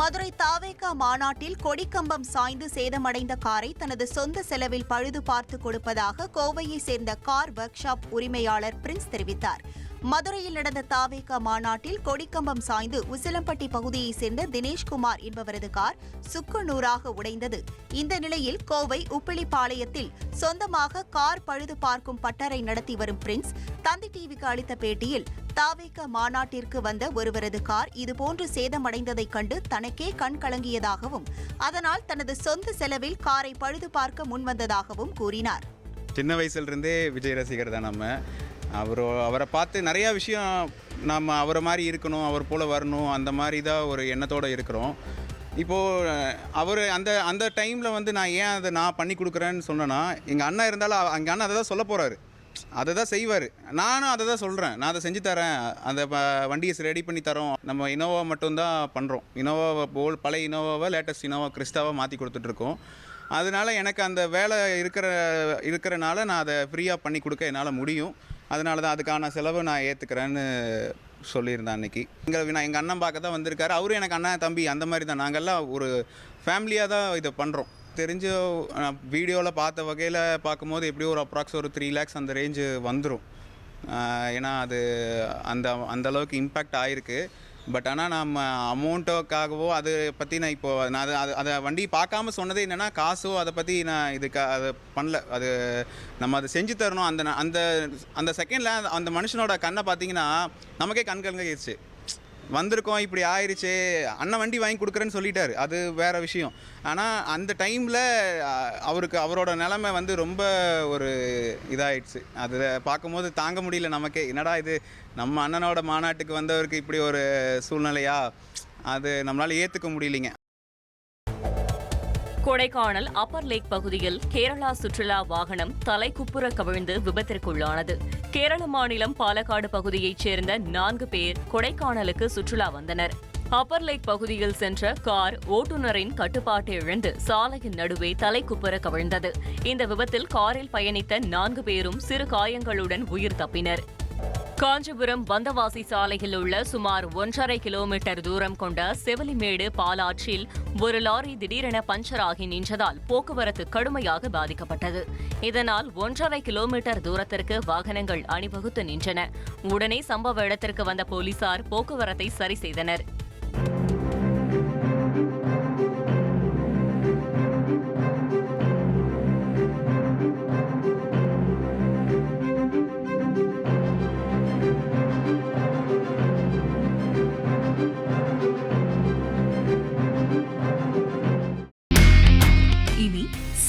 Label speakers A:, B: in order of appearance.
A: மதுரை தாவேகா மாநாட்டில் கொடிக்கம்பம் சாய்ந்து சேதமடைந்த காரை தனது சொந்த செலவில் பழுது பார்த்து கொடுப்பதாக கோவையை சேர்ந்த கார் ஒர்க் ஷாப் உரிமையாளர் பிரின்ஸ் தெரிவித்தார். மதுரையில் நடந்த தாவேகா மாநாட்டில் கொடிக்கம்பம் சாய்ந்து உசிலம்பட்டி பகுதியைச் சேர்ந்த தினேஷ்குமார் என்பவரது கார் சுக்கு நூறாக உடைந்தது. இந்த நிலையில் கோவை உப்பிலிப்பாளையத்தில் சொந்தமாக கார் பழுது பார்க்கும் பட்டறை நடத்தி வரும் பிரின்ஸ் தந்தி டிவிக்கு அளித்த பேட்டியில் தாவேக மாநாட்டிற்கு வந்த ஒருவரது கார் இதுபோன்று சேதமடைந்ததைக் கண்டு தனக்கே கண் கலங்கியதாகவும் அதனால் தனது சொந்த செலவில் காரை பழுது பார்க்க முன்வந்ததாகவும் கூறினார்.
B: சின்ன வயசுலேருந்தே விஜய் ரசிகர் தான் நம்ம. அவர் அவரை பார்த்து நிறையா விஷயம் நம்ம அவரை மாதிரி இருக்கணும் அவர் போல் வரணும் அந்த மாதிரி தான் ஒரு எண்ணத்தோடு இருக்கிறோம். இப்போது அவர் அந்த அந்த டைமில் வந்து நான் ஏன் அதை நான் பண்ணி கொடுக்குறேன்னு சொன்னேன்னா எங்கள் அண்ணன் இருந்தாலும் எங்கள் அண்ணன் அதை தான் சொல்ல போகிறாரு அதை தான் செய்வார். நானும் அதை தான் சொல்கிறேன் நான் அதை செஞ்சு தரேன். அந்த ப- வண்டியை ரெடி பண்ணி தரோம். நம்ம இனோவா மட்டும்தான் பண்ணுறோம் இனோவாவை போல் பழைய இனோவாவை லேட்டஸ்ட் இனோவா கிறிஸ்டாவாக மாற்றி கொடுத்துட்ருக்கோம். அதனால எனக்கு அந்த வேலை இருக்கிற இருக்கிறனால நான் அதை ஃப்ரீயாக பண்ணி கொடுக்க என்னால் முடியும். அதனால தான் அதுக்கான செலவு நான் ஏற்றுக்கிறேன்னு சொல்லியிருந்தேன் அன்றைக்கி எங்கள் நான் எங்கள் அண்ணன் பார்க்க தான் வந்திருக்காரு. அவரும் எனக்கு அண்ணன் தம்பி அந்த மாதிரி தான். நாங்கள்லாம் ஒரு ஃபேமிலியாக தான் இதை பண்ணுறோம் தெரிஞ்ச வீடியோவில் பார்த்த வகையில் பார்க்கும்போது எப்படியும் ஒரு அப்ராக்ஸ் ஒரு த்ரீ லேக்ஸ் அந்த ரேஞ்சு வந்துடும் ஏன்னா அது அந்த அந்த அளவுக்கு இம்பேக்ட் ஆயிருக்கு. பட் ஆனால் நம்ம அமௌண்ட்டுக்காகவோ அதை பற்றி நான் இப்போது நான் அதை அது அதை வண்டி பார்க்காம சொன்னதே என்னென்னா காசோ அதை பற்றி நான் இதுக்கு அதை பண்ணல. அது நம்ம அதை செஞ்சு தரணும். அந்த ந- அந்த அந்த செகண்டில் அந்த மனுஷனோட கண்ணை பார்த்தீங்கன்னா நமக்கே கண் கலங்கிடுச்சு வந்திருக்கோம் இப்படி ஆயிடுச்சு அண்ணன் வண்டி வாங்கி கொடுக்குறேன்னு சொல்லிட்டாரு. அது வேற விஷயம். ஆனால் அந்த டைமில் அவருக்கு அவரோட நிலைமை வந்து ரொம்ப ஒரு இதாயிடுச்சு. அது பார்க்கும்போது தாங்க முடியல நமக்கே. என்னடா இது? நம்ம அண்ணனோட மாநாட்டுக்கு வந்தவருக்கு இப்படி ஒரு சூழ்நிலையா? அது நம்மளால் ஏற்றுக்க முடியலைங்க.
C: கொடைக்கானல் அப்பர் லேக் பகுதியில் கேரளா சுற்றுலா வாகனம் தலைக்குப்புற கவிழ்ந்து விபத்திற்குள்ளானது. கேரள மாநிலம் பாலக்காடு பகுதியைச் சேர்ந்த நான்கு பேர் கொடைக்கானலுக்கு சுற்றுலா வந்தனர். அப்பர் லேக் பகுதியில் சென்ற கார் ஓட்டுநரின் கட்டுப்பாட்டை இழந்து சாலையின் நடுவே தலைக்குப்புற கவிழ்ந்தது. இந்த விபத்தில் காரில் பயணித்த நான்கு பேரும் சிறு காயங்களுடன் உயிர் தப்பினர். காஞ்சிபுரம் வந்தவாசி சாலையில் உள்ள சுமார் ஒன்றரை கிலோமீட்டர் தூரம் கொண்ட செவிலிமேடு பாலாற்றில் ஒரு லாரி திடீரென பஞ்சர் ஆகி நின்றதால் போக்குவரத்து கடுமையாக பாதிக்கப்பட்டது. இதனால் ஒன்றரை கிலோமீட்டர் தூரத்திற்கு வாகனங்கள் அணிவகுத்து நின்றன. உடனே சம்பவ இடத்திற்கு வந்த போலீசார் போக்குவரத்தை சரி செய்தனர்.